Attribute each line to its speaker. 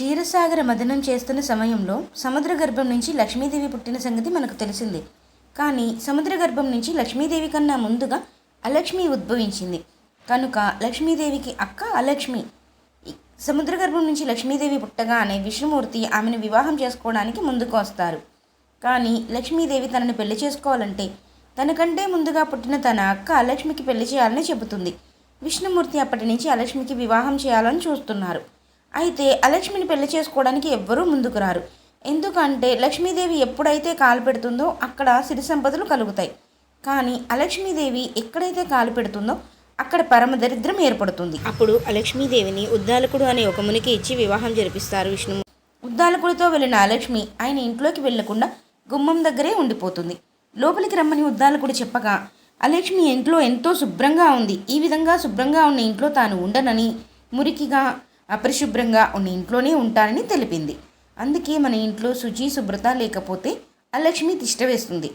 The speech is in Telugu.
Speaker 1: క్షీరసాగర మదనం చేస్తున్న సమయంలో సముద్ర గర్భం నుంచి లక్ష్మీదేవి పుట్టిన సంగతి మనకు తెలిసింది. కానీ సముద్ర గర్భం నుంచి లక్ష్మీదేవి కన్నా ముందుగా అలక్ష్మి ఉద్భవించింది. కనుక లక్ష్మీదేవికి అక్క అలక్ష్మి. సముద్ర గర్భం నుంచి లక్ష్మీదేవి పుట్టగానే విష్ణుమూర్తి ఆమెను వివాహం చేసుకోవడానికి ముందుకు వస్తారు. కానీ లక్ష్మీదేవి తనను పెళ్ళి చేసుకోవాలంటే తనకంటే ముందుగా పుట్టిన తన అక్క అలక్ష్మికి పెళ్ళి చేయాలని చెబుతుంది. విష్ణుమూర్తి అప్పటి నుంచి అలక్ష్మికి వివాహం చేయాలని చూస్తున్నారు. అయితే అలక్ష్మిని పెళ్ళి చేసుకోవడానికి ఎవ్వరూ ముందుకు రారు. ఎందుకంటే లక్ష్మీదేవి ఎప్పుడైతే కాలు పెడుతుందో అక్కడ సిరి సంపదలు కలుగుతాయి. కానీ అలక్ష్మీదేవి ఎక్కడైతే కాలు పెడుతుందో అక్కడ పరమ దరిద్రం ఏర్పడుతుంది. అప్పుడు అలక్ష్మీదేవిని ఉద్దాలకుడు అనే ఒక మునికి ఇచ్చి వివాహం జరిపిస్తారు విష్ణు. ఉద్దాలకుడితో వెళ్ళిన అలక్ష్మి ఆయన ఇంట్లోకి వెళ్ళకుండా గుమ్మం దగ్గరే ఉండిపోతుంది. లోపలికి రమ్మని ఉద్దాలకుడు చెప్పగా అలక్ష్మి ఇంట్లో ఎంతో శుభ్రంగా ఉంది. ఈ విధంగా శుభ్రంగా ఉన్న ఇంట్లో తాను ఉండనని మురికిగా అపరిశుభ్రంగా ఉన్న ఇంట్లోనే ఉంటానని తెలిపింది. అందుకే మన ఇంట్లో శుచి శుభ్రత లేకపోతే అలక్ష్మి తిష్ట వేస్తుంది.